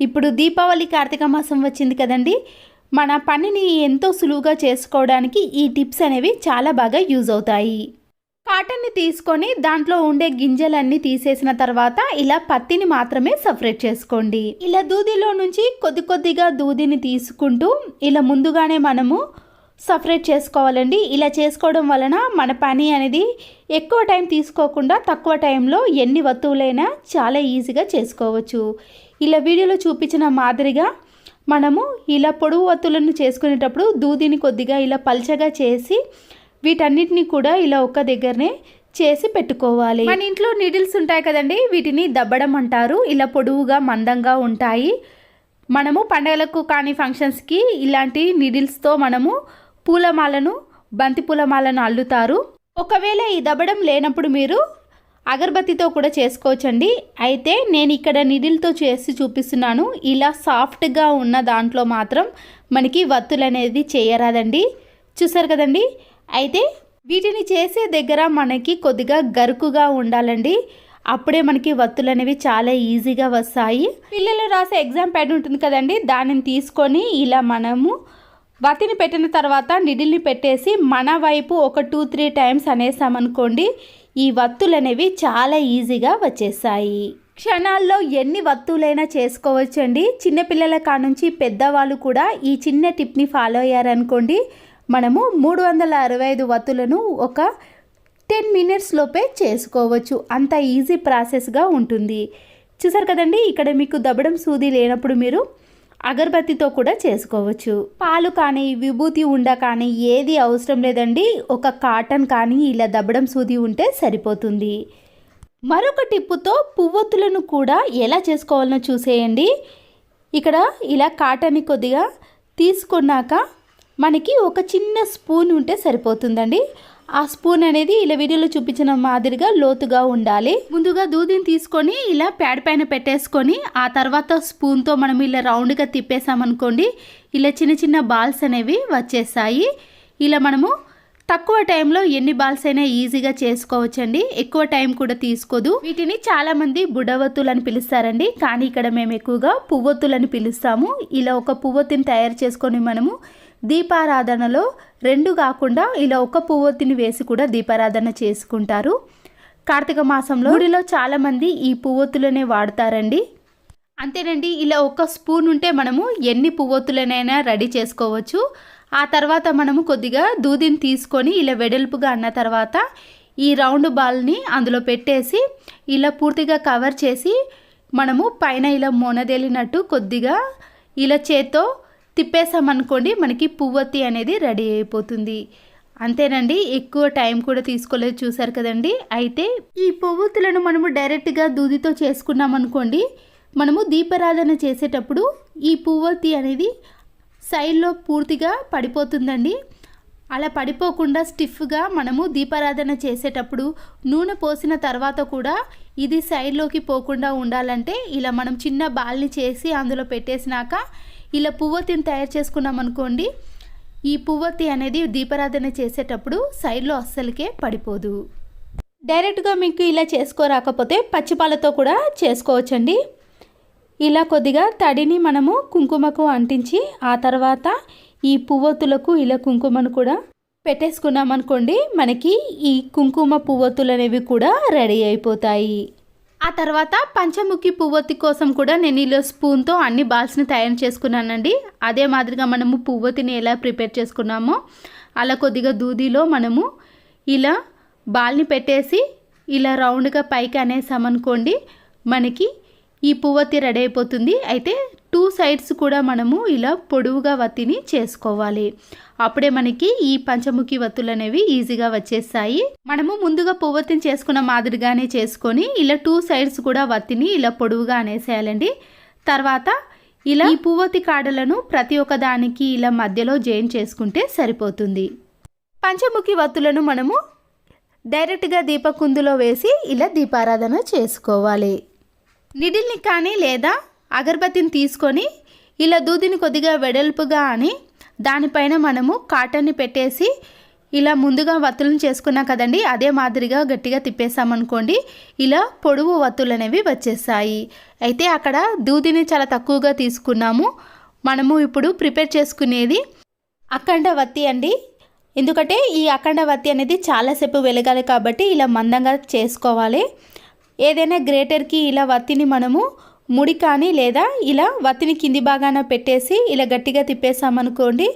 ఇప్పుడు దీపావళి కార్తీక మాసం వచ్చింది కదండి. మన పనిని ఎంతో సులువుగా చేసుకోవడానికి ఈ టిప్స్ అనేవి చాలా బాగా యూజ్ అవుతాయి. కాటన్ని తీసుకొని దాంట్లో ఉండే గింజలన్నీ తీసేసిన తర్వాత ఇలా పత్తిని మాత్రమే సపరేట్ చేసుకోండి. ఇలా దూదిలో నుంచి కొద్ది కొద్దిగా దూదిని తీసుకుంటూ ఇలా ముందుగానే మనము సపరేట్ చేసుకోవాలండి. ఇలా చేసుకోవడం వలన మన పని అనేది ఎక్కువ టైం తీసుకోకుండా తక్కువ టైంలో ఎన్ని వస్తువులైనా చాలా ఈజీగా చేసుకోవచ్చు. ఇలా వీడియోలో చూపించిన మాదిరిగా మనము ఇలా పొడవు వత్తులను చేసుకునేటప్పుడు దూదిని కొద్దిగా ఇలా పల్చగా చేసి వీటన్నిటిని కూడా ఇలా ఒక్క దగ్గరనే చేసి పెట్టుకోవాలి. మన ఇంట్లో నీడిల్స్ ఉంటాయి కదండి వీటిని దబ్బడం అంటారు. ఇలా పొడవుగా మందంగా ఉంటాయి. మనము పండగలకు కానీ ఫంక్షన్స్కి ఇలాంటి నీడిల్స్తో మనము పూలమాలను బంతి పూలమాలను అల్లుతారు. ఒకవేళ ఈ దబ్బడం లేనప్పుడు మీరు అగరబత్తితో కూడా చేసుకోవచ్చండి. అయితే నేను ఇక్కడ నిడిల్తో చేసి చూపిస్తున్నాను. ఇలా సాఫ్ట్గా ఉన్న దాంట్లో మాత్రం మనకి వత్తులు అనేది చేయరాదండి. చూసారు కదండి? అయితే వీటిని చేసే దగ్గర మనకి కొద్దిగా గరుకుగా ఉండాలండి. అప్పుడే మనకి వత్తులు అనేవి చాలా ఈజీగా వస్తాయి. పిల్లలు రాసే ఎగ్జామ్ ప్యాడ్ ఉంటుంది కదండి? దానిని తీసుకొని ఇలా మనము వత్తిని పెట్టిన తర్వాత నిడిల్ని పెట్టేసి మన వైపు ఒక టూ త్రీ టైమ్స్ అనేసామనుకోండి ఈ వత్తులనేవి చాలా ఈజీగా వచ్చేసాయి. క్షణాల్లో ఎన్ని వత్తువులైనా చేసుకోవచ్చండి. చిన్నపిల్లల కానుంచి పెద్దవాళ్ళు కూడా ఈ చిన్న టిప్ని ఫాలో అయ్యారనుకోండి. మనము మూడు వందల అరవై ఐదు వత్తులను ఒక టెన్ మినిట్స్ లోపే చేసుకోవచ్చు. అంత ఈజీ ప్రాసెస్గా ఉంటుంది. చూసారు కదండి ఇక్కడ మీకు దబ్బడం సూది లేనప్పుడు మీరు అగరబత్తితో కూడా చేసుకోవచ్చు. పాలు కానీ విభూతి ఉండ కానీ ఏది అవసరం లేదండి. ఒక కాటన్ కానీ ఇలా దబ్బడం సూది ఉంటే సరిపోతుంది. మరొక టిప్పుతో పువ్వొత్తులను కూడా ఎలా చేసుకోవాలనో చూసేయండి. ఇక్కడ ఇలా కాటన్ని కొద్దిగా తీసుకున్నాక మనకి ఒక చిన్న స్పూన్ ఉంటే సరిపోతుందండి. ఆ స్పూన్ అనేది ఇలా వీడియోలో చూపించిన మాదిరిగా లోతుగా ఉండాలి. ముందుగా దూదిని తీసుకొని ఇలా ప్యాడ్ పైన పెట్టేసుకొని ఆ తర్వాత స్పూన్తో మనం ఇలా రౌండ్గా తిప్పేసామనుకోండి ఇలా చిన్న చిన్న బాల్స్ అనేవి వచ్చేసాయి ఇలా మనము తక్కువ టైంలో ఎన్ని బాల్స్ అయినా ఈజీగా చేసుకోవచ్చండి. ఎక్కువ టైం కూడా తీసుకోదు. వీటిని చాలామంది బుడవత్తులు అని పిలుస్తారండి. కానీ ఇక్కడ మేము ఎక్కువగా పువ్వొత్తులని పిలుస్తాము. ఇలా ఒక పువ్వొత్తిని తయారు చేసుకొని మనము దీపారాధనలో రెండు కాకుండా ఇలా ఒక పువ్వొత్తిని వేసి కూడా దీపారాధన చేసుకుంటారు. కార్తీక మాసంలో గుడిలో చాలామంది ఈ పువ్వొత్తులనే వాడతారండి. అంతేనండి ఇలా ఒక స్పూన్ ఉంటే మనము ఎన్ని పువ్వొత్తులనైనా రెడీ చేసుకోవచ్చు. ఆ తర్వాత మనము కొద్దిగా దూదిని తీసుకొని ఇలా వెడల్పుగా అన్న తర్వాత ఈ రౌండ్ బాల్ని అందులో పెట్టేసి ఇలా పూర్తిగా కవర్ చేసి మనము పైన ఇలా మొనదేలినట్టు కొద్దిగా ఇలా చేత్తో తిప్పేసామనుకోండి మనకి పువ్వొత్తి అనేది రెడీ అయిపోతుంది. అంతేనండి ఎక్కువ టైం కూడా తీసుకోలేదు చూసారు కదండి. అయితే ఈ పువ్వొత్తులను మనము డైరెక్ట్గా దూదితో చేసుకున్నాం అనుకోండి మనము దీపారాధన చేసేటప్పుడు ఈ పువ్వొత్తి అనేది సైడ్లో పూర్తిగా పడిపోతుందండి. అలా పడిపోకుండా స్టిఫ్గా మనము దీపారాధన చేసేటప్పుడు నూనె పోసిన తర్వాత కూడా ఇది సైడ్లోకి పోకుండా ఉండాలంటే ఇలా మనం చిన్న బాల్ని చేసి అందులో పెట్టేసినాక ఇలా పువ్వొత్తిని తయారు చేసుకున్నాం అనుకోండి ఈ పువ్వొత్తి అనేది దీపారాధన చేసేటప్పుడు సైడ్లో అస్సలకే పడిపోదు. డైరెక్ట్గా మీకు ఇలా చేసుకోరాకపోతే పచ్చిపాలతో కూడా చేసుకోవచ్చండి. ఇలా కొద్దిగా తడిని మనము కుంకుమకు అంటించి ఆ తర్వాత ఈ పువ్వొత్తులకు ఇలా కుంకుమను కూడా పెట్టేసుకున్నాం అనుకోండి మనకి ఈ కుంకుమ పువ్వొత్తులు అనేవి కూడా రెడీ అయిపోతాయి. ఆ తర్వాత పంచముఖి పువ్వొత్తి కోసం కూడా నేను ఇలా స్పూన్తో అన్ని బాల్స్ని తయారు చేసుకున్నానండి. అదే మాదిరిగా మనము పువ్వొత్తిని ఎలా ప్రిపేర్ చేసుకున్నామో అలా కొద్దిగా దూదిలో మనము ఇలా బాల్ని పెట్టేసి ఇలా రౌండ్గా పైకి అనేసామనుకోండి మనకి ఈ పువ్వొత్తి రెడీ అయిపోతుంది. అయితే టూ సైడ్స్ కూడా మనము ఇలా పొడవుగా వత్తిని చేసుకోవాలి. అప్పుడే మనకి ఈ పంచముఖి వత్తులు అనేవి ఈజీగా వచ్చేస్తాయి. మనము ముందుగా పువ్వత్తిని చేసుకున్న మాదిరిగానే చేసుకొని ఇలా టూ సైడ్స్ కూడా వత్తిని ఇలా పొడవుగా అనేసేయాలండి. తర్వాత ఇలా ఈ పువ్వతి కాడలను ప్రతి ఒక్క దానికి ఇలా మధ్యలో జాయిన్ చేసుకుంటే సరిపోతుంది. పంచముఖి వత్తులను మనము డైరెక్ట్గా దీపకుందులో వేసి ఇలా దీపారాధన చేసుకోవాలి. నిడిల్ని కానీ లేదా అగరబత్తిని తీసుకొని ఇలా దూదిని కొద్దిగా వెడల్పుగా అని దానిపైన మనము కాటన్ని పెట్టేసి ఇలా ముందుగా వత్తులను చేసుకున్నాం కదండి. అదే మాదిరిగా గట్టిగా తిప్పేసామనుకోండి ఇలా పొడవు వత్తులు అనేవి వచ్చేసాయి. అయితే అక్కడ దూదిని చాలా తక్కువగా తీసుకున్నాము. మనము ఇప్పుడు ప్రిపేర్ చేసుకునేది అఖండ వత్తి అండి. ఎందుకంటే ఈ అఖండ వత్తి అనేది చాలాసేపు వెలగాలి కాబట్టి ఇలా మందంగా చేసుకోవాలి. ఏదైనా గ్రేటర్కి ఇలా వత్తిని మనము ముడి కానీ లేదా ఇలా వత్తిని కింది భాగాన పెట్టేసి ఇలా గట్టిగా తిప్పేసామనుకోండి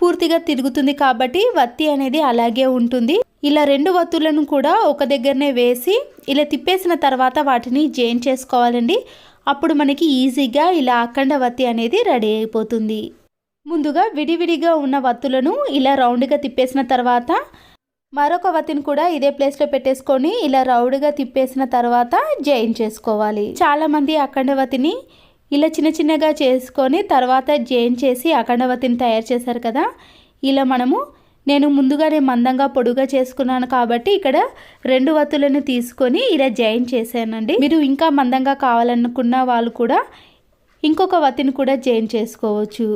పూర్తిగా తిరుగుతుంది కాబట్టి వత్తి అనేది అలాగే ఉంటుంది. ఇలా రెండు వత్తులను కూడా ఒక దగ్గరనే వేసి ఇలా తిప్పేసిన తర్వాత వాటిని జైన్ చేసుకోవాలండి. అప్పుడు మనకి ఈజీగా ఇలా అఖండ వత్తి అనేది రెడీ అయిపోతుంది. ముందుగా విడివిడిగా ఉన్న వత్తులను ఇలా రౌండ్గా తిప్పేసిన తర్వాత మరొక వతిని కూడా ఇదే ప్లేస్లో పెట్టేసుకొని ఇలా రౌండ్గా తిప్పేసిన తర్వాత జాయిన్ చేసుకోవాలి. చాలామంది అఖండవతిని ఇలా చిన్న చిన్నగా చేసుకొని తర్వాత జాయిన్ చేసి అఖండవతిని తయారు చేశారు కదా. ఇలా మనము నేను ముందుగానే మందంగా పొడుగా చేసుకున్నాను కాబట్టి ఇక్కడ రెండు వత్తులను తీసుకొని ఇలా జాయిన్ చేశానండి. మీరు ఇంకా మందంగా కావాలనుకున్న వాళ్ళు కూడా ఇంకొక వత్తిని కూడా జాయిన్ చేసుకోవచ్చు.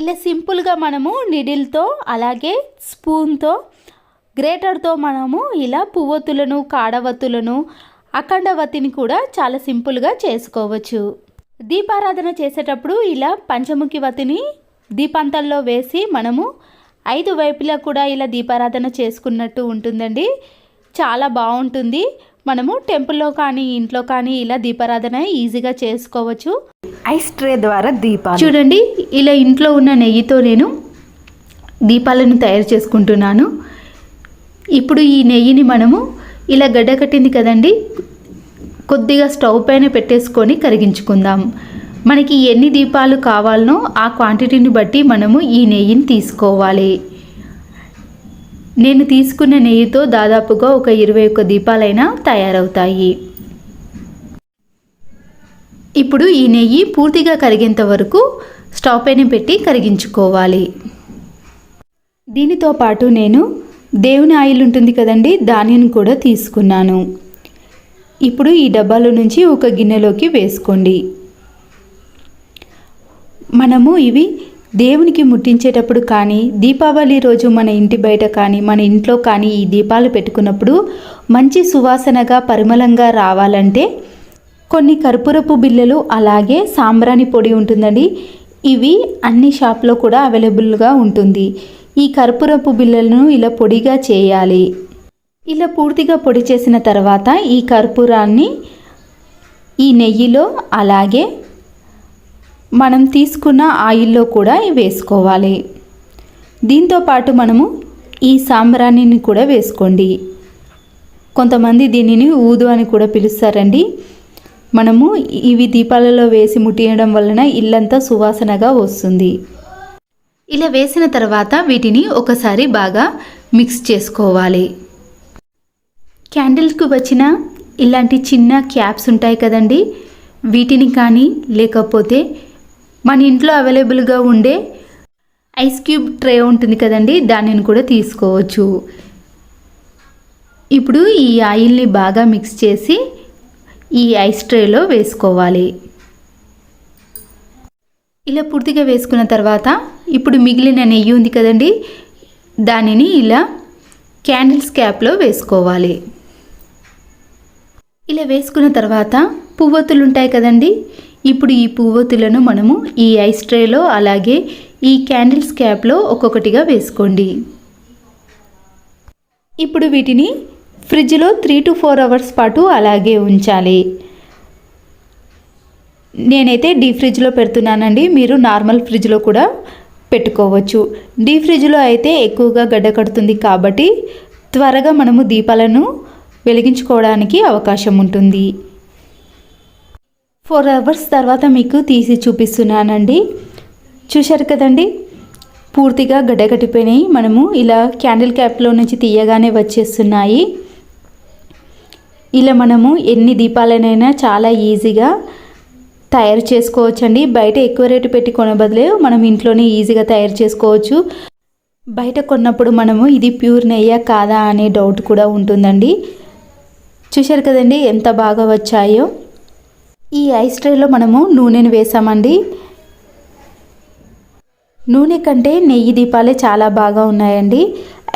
ఇలా సింపుల్గా మనము నిడిల్తో అలాగే స్పూన్తో గ్రేటర్తో మనము ఇలా పువ్వొత్తులను కాడవత్తులను అఖండవత్తిని కూడా చాలా సింపుల్గా చేసుకోవచ్చు. దీపారాధన చేసేటప్పుడు ఇలా పంచముఖి వత్తిని దీపాంతంలో వేసి మనము ఐదు వైపులా కూడా ఇలా దీపారాధన చేసుకున్నట్టు ఉంటుందండి. చాలా బాగుంటుంది. మనము టెంపుల్లో కానీ ఇంట్లో కానీ ఇలా దీపారాధన ఈజీగా చేసుకోవచ్చు. ఐస్ ట్రే ద్వారా దీపాలు. చూడండి ఇలా ఇంట్లో ఉన్న నెయ్యితో నేను దీపాలను తయారు చేసుకుంటున్నాను. ఇప్పుడు ఈ నెయ్యిని మనము ఇలా గడ్డ కట్టింది కదండి కొద్దిగా స్టవ్ పైన పెట్టేసుకొని కరిగించుకుందాం. మనకి ఎన్ని దీపాలు కావాలనో ఆ క్వాంటిటీని బట్టి మనము ఈ నెయ్యిని తీసుకోవాలి. నేను తీసుకున్న నెయ్యితో దాదాపుగా ఒక ఇరవై ఒక్క దీపాలైనా తయారవుతాయి. ఇప్పుడు ఈ నెయ్యి పూర్తిగా కరిగేంత వరకు స్టవ్ పైన పెట్టి కరిగించుకోవాలి. దీనితో పాటు నేను దేవుని ఆయిల్ ఉంటుంది కదండి దానిని కూడా తీసుకున్నాను. ఇప్పుడు ఈ డబ్బాలో నుంచి ఒక గిన్నెలోకి వేసుకోండి. మనము ఇవి దేవునికి ముట్టించేటప్పుడు కానీ దీపావళి రోజు మన ఇంటి బయట కానీ మన ఇంట్లో కానీ ఈ దీపాలు పెట్టుకున్నప్పుడు మంచి సువాసనగా పరిమళంగా రావాలంటే కొన్ని కర్పూరపు బిళ్ళలు అలాగే సాంబ్రాణి పొడి ఉంటుందండి. ఇవి అన్ని షాప్లో కూడా అవైలబుల్గా ఉంటుంది. ఈ కర్పూరపు బిళ్ళలను ఇలా పొడిగా చేయాలి. ఇలా పూర్తిగా పొడి చేసిన తర్వాత ఈ కర్పూరాన్ని ఈ నెయ్యిలో అలాగే మనం తీసుకున్న ఆయిల్లో కూడా వేసుకోవాలి. దీంతో పాటు మనము ఈ సాంబ్రాణిని కూడా వేసుకోండి. కొంతమంది దీనిని ఊదు అని కూడా పిలుస్తారండి. మనము ఇవి దీపాలలో వేసి ముట్టియడం వలన ఇల్లంతా సువాసనగా వస్తుంది. ఇలా వేసిన తర్వాత వీటిని ఒకసారి బాగా మిక్స్ చేసుకోవాలి. క్యాండిల్స్కి వచ్చిన ఇలాంటి చిన్న క్యాప్స్ ఉంటాయి కదండి వీటిని కానీ లేకపోతే మన ఇంట్లో అవైలబుల్గా ఉండే ఐస్ క్యూబ్ ట్రే ఉంటుంది కదండి దానిని కూడా తీసుకోవచ్చు. ఇప్పుడు ఈ ఆయిల్ని బాగా మిక్స్ చేసి ఈ ఐస్ ట్రేలో వేసుకోవాలి. ఇలా పూర్తిగా వేసుకున్న తర్వాత ఇప్పుడు మిగిలిన నెయ్యి ఉంది కదండి దానిని ఇలా క్యాండిల్స్ క్యాప్లో వేసుకోవాలి. ఇలా వేసుకున్న తర్వాత పువ్వొత్తులు ఉంటాయి కదండి ఇప్పుడు ఈ పువ్వొత్తులను మనము ఈ ఐస్ ట్రేలో అలాగే ఈ క్యాండిల్స్ క్యాప్లో ఒక్కొక్కటిగా వేసుకోండి. ఇప్పుడు వీటిని ఫ్రిడ్జ్లో త్రీ టు ఫోర్ అవర్స్ పాటు అలాగే ఉంచాలి. నేనైతే డీ ఫ్రిడ్జ్లో పెడుతున్నానండి. మీరు నార్మల్ ఫ్రిడ్జ్లో కూడా పెట్టుకోవచ్చు. డీ ఫ్రిడ్జ్లో అయితే ఎక్కువగా గడ్డ కడుతుంది కాబట్టి త్వరగా మనము దీపాలను వెలిగించుకోవడానికి అవకాశం ఉంటుంది. ఫోర్ అవర్స్ తర్వాత మీకు తీసి చూపిస్తున్నానండి. చూశారు కదండి? పూర్తిగా గడ్డగట్టిపోయినాయి మనము ఇలా క్యాండిల్ క్యాప్లో నుంచి తీయగానే వచ్చేస్తున్నాయి. ఇలా మనము ఎన్ని దీపాలనైనా చాలా ఈజీగా తయారు చేసుకోవచ్చండి. బయట ఎక్కువ రేటు పెట్టి కొనే బదులే మనం ఇంట్లోనే ఈజీగా తయారు చేసుకోవచ్చు. బయట కొన్నప్పుడు మనము ఇది ప్యూర్ నెయ్యా కాదా అనే డౌట్ కూడా ఉంటుందండి. చూశారు కదండి ఎంత బాగా వచ్చాయో. ఈ ఐస్ ట్రేలో మనము నూనెను వేసామండి. నూనె కంటే నెయ్యి దీపాలే చాలా బాగా ఉన్నాయండి.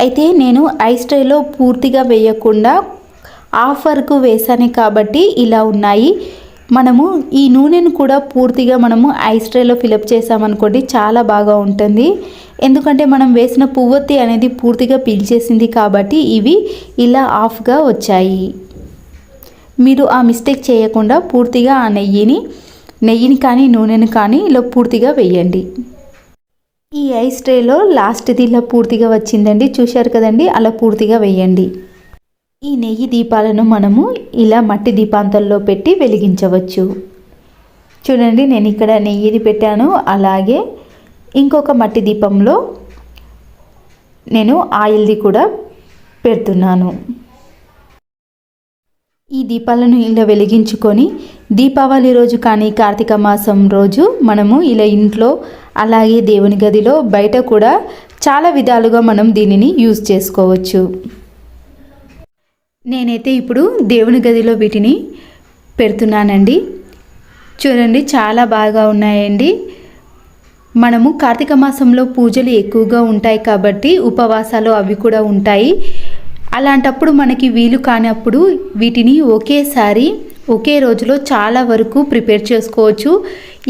అయితే నేను ఐస్ ట్రేలో పూర్తిగా వేయకుండా ఆఫర్కు వేసాను కాబట్టి ఇలా ఉన్నాయి. మనము ఈ నూనెను కూడా పూర్తిగా మనము ఐస్ ట్రేలో ఫిలప్ చేసామనుకోండి చాలా బాగా ఉంటుంది. ఎందుకంటే మనం వేసిన పువ్వొత్తి అనేది పూర్తిగా పీల్చేసింది కాబట్టి ఇవి ఇలా ఆఫ్గా వచ్చాయి. మీరు ఆ మిస్టేక్ చేయకుండా పూర్తిగా ఆ నెయ్యిని నెయ్యిని కానీ నూనెను కానీ ఇలా పూర్తిగా వేయండి. ఈ ఐస్ ట్రేలో లాస్ట్ది ఇలా పూర్తిగా వచ్చిందండి. చూశారు కదండి? అలా పూర్తిగా వేయండి. ఈ నెయ్యి దీపాలను మనము ఇలా మట్టి దీపాంతంలో పెట్టి వెలిగించవచ్చు. చూడండి నేను ఇక్కడ నెయ్యిది పెట్టాను. అలాగే ఇంకొక మట్టి దీపంలో నేను ఆయిల్ది కూడా పెడుతున్నాను. ఈ దీపాలను ఇలా వెలిగించుకొని దీపావళి రోజు కానీ కార్తీక మాసం రోజు మనము ఇలా ఇంట్లో అలాగే దేవుని గదిలో బయట కూడా చాలా విధాలుగా మనం దీనిని యూజ్ చేసుకోవచ్చు. నేనైతే ఇప్పుడు దేవుని గదిలో వీటిని పెడుతున్నానండి. చూడండి చాలా బాగా ఉన్నాయండి. మనము కార్తీక మాసంలో పూజలు ఎక్కువగా ఉంటాయి కాబట్టి ఉపవాసాలు అవి కూడా ఉంటాయి. అలాంటప్పుడు మనకి వీలు కానప్పుడు వీటిని ఒకేసారి ఒకే రోజులో చాలా వరకు ప్రిపేర్ చేసుకోవచ్చు.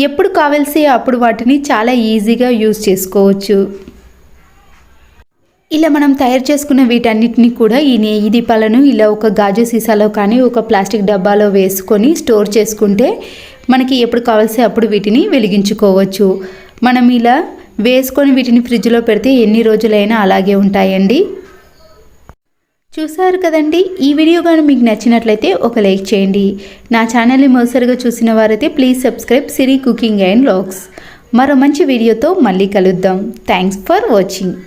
ఎప్పుడు కావాల్సి అప్పుడు వాటిని చాలా ఈజీగా యూజ్ చేసుకోవచ్చు. ఇలా మనం తయారు చేసుకున్న వీటన్నిటిని కూడా ఈ నెయ్యి దీపాలను ఇలా ఒక గాజు సీసాలో కానీ ఒక ప్లాస్టిక్ డబ్బాలో వేసుకొని స్టోర్ చేసుకుంటే మనకి ఎప్పుడు కావాల్సి అప్పుడు వీటిని వెలిగించుకోవచ్చు. మనం ఇలా వేసుకొని వీటిని ఫ్రిడ్జ్లో పెడితే ఎన్ని రోజులైనా అలాగే ఉంటాయండి. చూసారు కదండి? ఈ వీడియో కానీ మీకు నచ్చినట్లయితే ఒక లైక్ చేయండి. నా ఛానల్ని మొదటిసారిగా చూసిన వారైతే please subscribe Siri cooking and vlogs మరో మంచి వీడియోతో మళ్ళీ కలుద్దాం. Thanks for watching.